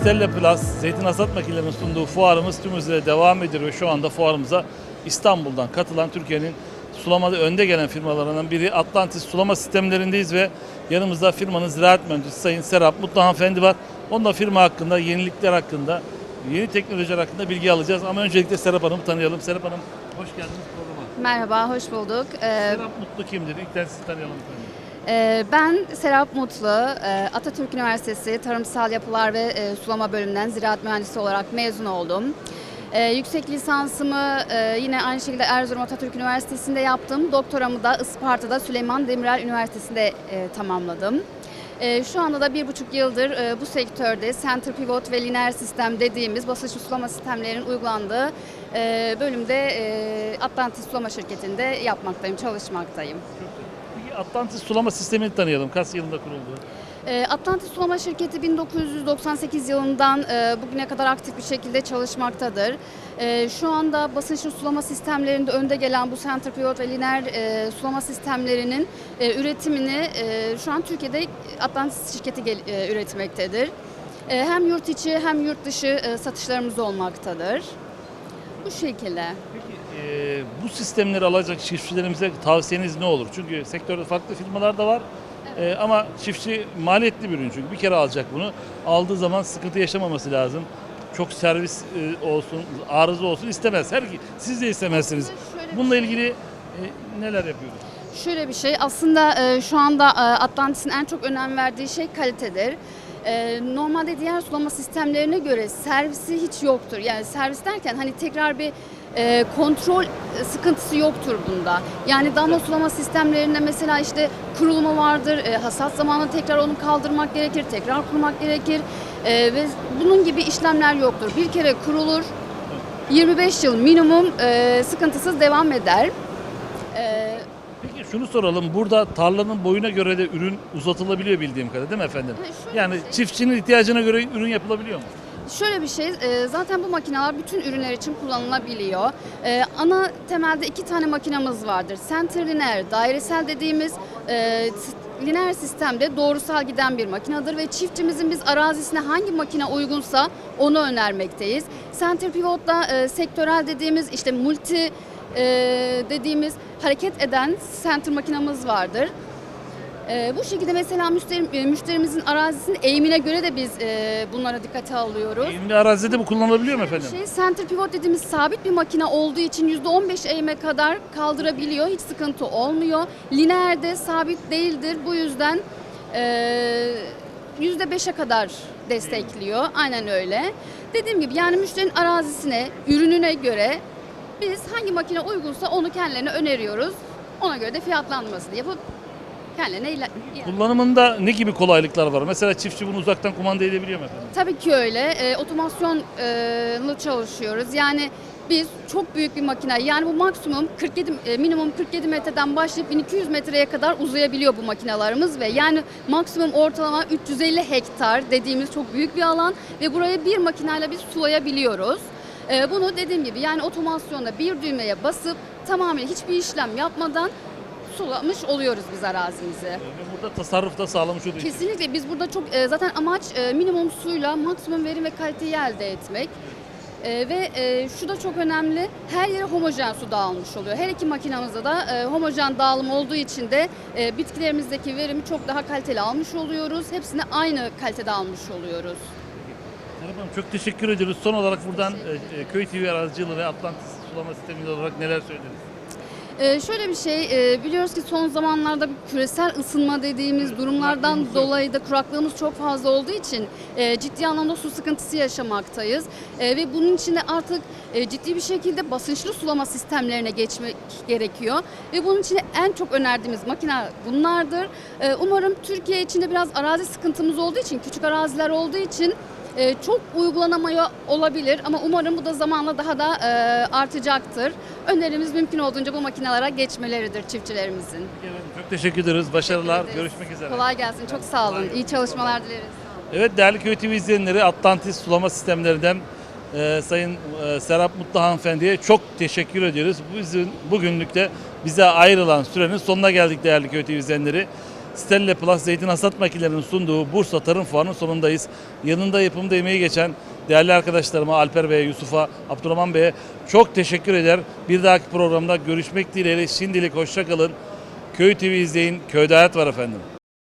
Stella Plus zeytin hasat makinelerinin sunduğu fuarımız tüm hızıyla devam ediyor ve şu anda fuarımıza İstanbul'dan katılan Türkiye'nin sulamada önde gelen firmalarından biri Atlantis Sulama Sistemlerindeyiz ve yanımızda firmanın ziraat mühendisi Sayın Serap Mutlu Hanımefendi var. Onunla firma hakkında, yenilikler hakkında, yeni teknolojiler hakkında bilgi alacağız. Ama öncelikle Serap Hanım'ı tanıyalım. Serap Hanım hoş geldiniz programa. Merhaba, hoş bulduk. Ee, Serap Mutlu kimdir? İlkten sizi tanıyalım efendim. E, ben Serap Mutlu, e, Atatürk Üniversitesi Tarımsal Yapılar ve e, Sulama bölümünden ziraat mühendisi olarak mezun oldum. E, yüksek lisansımı e, yine aynı şekilde Erzurum Atatürk Üniversitesi'nde yaptım. Doktoramı da Isparta'da Süleyman Demirel Üniversitesi'nde tamamladım. E, şu anda da bir buçuk yıldır bu sektörde center pivot ve lineer sistem dediğimiz basınçlı sulama sistemlerinin uygulandığı bölümde e, Atlantis Sulama Şirketi'nde yapmaktayım, çalışmaktayım. Atlantis sulama sistemini tanıyalım. Kaç yılında kuruldu? E, Atlantis Sulama Şirketi 1998 yılından e, bugüne kadar aktif bir şekilde çalışmaktadır. E, Şu anda basınçlı sulama sistemlerinde önde gelen bu center pivot ve lineer e, sulama sistemlerinin üretimini şu an Türkiye'de Atlantis şirketi üretmektedir. Hem yurt içi hem yurt dışı satışlarımız olmaktadır. Bu şekilde. Peki e, bu sistemleri alacak çiftçilerimize tavsiyeniz ne olur? Çünkü sektörde farklı firmalar da var. E, ama çiftçi maliyetli bir ürün çünkü bir kere alacak bunu. Aldığı zaman sıkıntı yaşamaması lazım. Çok servis e, olsun, arıza olsun istemez. Her siz de istemezsiniz. Şöyle bir Bununla ilgili e, neler yapıyoruz? Şöyle bir şey aslında e, şu anda e, Atlantis'in en çok önem verdiği şey kalitedir. E, normalde diğer sulama sistemlerine göre servisi hiç yoktur. Yani servis derken hani tekrar bir e, kontrol sıkıntısı yoktur bunda. Yani damla sulama sistemlerinde mesela işte kurulma vardır, e, hasat zamanı tekrar onu kaldırmak gerekir, tekrar kurmak gerekir E, ve bunun gibi işlemler yoktur. Bir kere kurulur, 25 yıl minimum e, sıkıntısız devam eder. E, Peki şunu soralım. Burada tarlanın boyuna göre de ürün uzatılabiliyor bildiğim kadarıyla değil mi efendim? Şöyle Yani bir şey. çiftçinin ihtiyacına göre ürün yapılabiliyor mu? Şöyle bir şey, e, zaten bu makineler bütün ürünler için kullanılabiliyor. E, Ana temelde iki tane makinamız vardır. Center lineer, dairesel dediğimiz e, lineer sistemde doğrusal giden bir makinedir ve çiftçimizin biz arazisine hangi makine uygunsa onu önermekteyiz. Center pivotla e, sektörel dediğimiz işte multi e, dediğimiz hareket eden center makinamız vardır. E, bu şekilde mesela müşteri, e, müşterimizin arazisinin eğimine göre de biz e, bunlara dikkate alıyoruz. Eğimli arazide bu kullanılabiliyor mu efendim? Şey, center pivot dediğimiz sabit bir makine olduğu için %15 eğime kadar kaldırabiliyor. Hiç sıkıntı olmuyor. Lineerde sabit değildir. Bu yüzden e, %5'e kadar destekliyor. Aynen öyle. Dediğim gibi yani müşterinin arazisine, ürününe göre biz hangi makine uygunsa onu kendilerine öneriyoruz. Ona göre de fiyatlanmasını yapıp kendilerine iler- Kullanımında ne gibi kolaylıklar var? Mesela çiftçi bunu uzaktan kumanda edebiliyor mu efendim? Tabii ki öyle. E, otomasyonla çalışıyoruz. Yani biz çok büyük bir makine. Yani bu maksimum 47 e, minimum 47 metreden başlayıp 1200 metreye kadar uzayabiliyor bu makinalarımız ve yani maksimum ortalama 350 hektar dediğimiz çok büyük bir alan ve burayı bir makineyle biz sulayabiliyoruz. E, bunu dediğim gibi yani otomasyonla bir düğmeye basıp tamamen hiçbir işlem yapmadan sulamış oluyoruz biz arazimizi. Ve burada tasarruf da sağlamış oluyor. Kesinlikle biz burada çok e, zaten amaç e, minimum suyla maksimum verim ve kaliteyi elde etmek. E, ve e, şu da çok önemli. Her yere homojen su dağılmış oluyor. Her iki makinamızda da e, homojen dağılım olduğu için de e, bitkilerimizdeki verimi çok daha kaliteli almış oluyoruz. Hepsini aynı kalitede almış oluyoruz. Serap Hanım çok teşekkür ediyoruz. Son olarak buradan e, e, Köy TV aracılığıyla ve Atlantis sulama sistemi olarak neler söylediniz? Ee, şöyle bir şey, e, biliyoruz ki son zamanlarda bir küresel ısınma dediğimiz durumlardan dolayı da kuraklığımız çok fazla olduğu için e, ciddi anlamda su sıkıntısı yaşamaktayız. E, ve bunun için de artık e, ciddi bir şekilde basınçlı sulama sistemlerine geçmek gerekiyor. Ve bunun için de en çok önerdiğimiz makine bunlardır. E, umarım Türkiye içinde biraz arazi sıkıntımız olduğu için, küçük araziler olduğu için e, çok uygulanamıyor olabilir ama umarım bu da zamanla daha da e, artacaktır. Önerimiz mümkün olduğunca bu makinelere geçmeleridir çiftçilerimizin. Çok teşekkür ederiz. Başarılar. Teşekkür ederiz. Görüşmek üzere. Kolay gelsin. Çok sağ olun. İyi çalışmalar dileriz. Evet değerli Köy TV izleyenleri Atlantis sulama sistemlerinden e, Sayın e, Serap Mutlu Hanımefendi'ye çok teşekkür ediyoruz. Bizim bugünlük de bize ayrılan sürenin sonuna geldik değerli Köy TV izleyenleri. Stelle Plus zeytin hasat makinelerinin sunduğu Bursa Tarım Fuarı'nın sonundayız. Yanında yapımda emeği geçen değerli arkadaşlarıma Alper Bey'e, Yusuf'a, Abdurrahman Bey'e çok teşekkür eder. Bir dahaki programda görüşmek dileğiyle şimdilik hoşça kalın. Köy TV izleyin. Köyde hayat var efendim.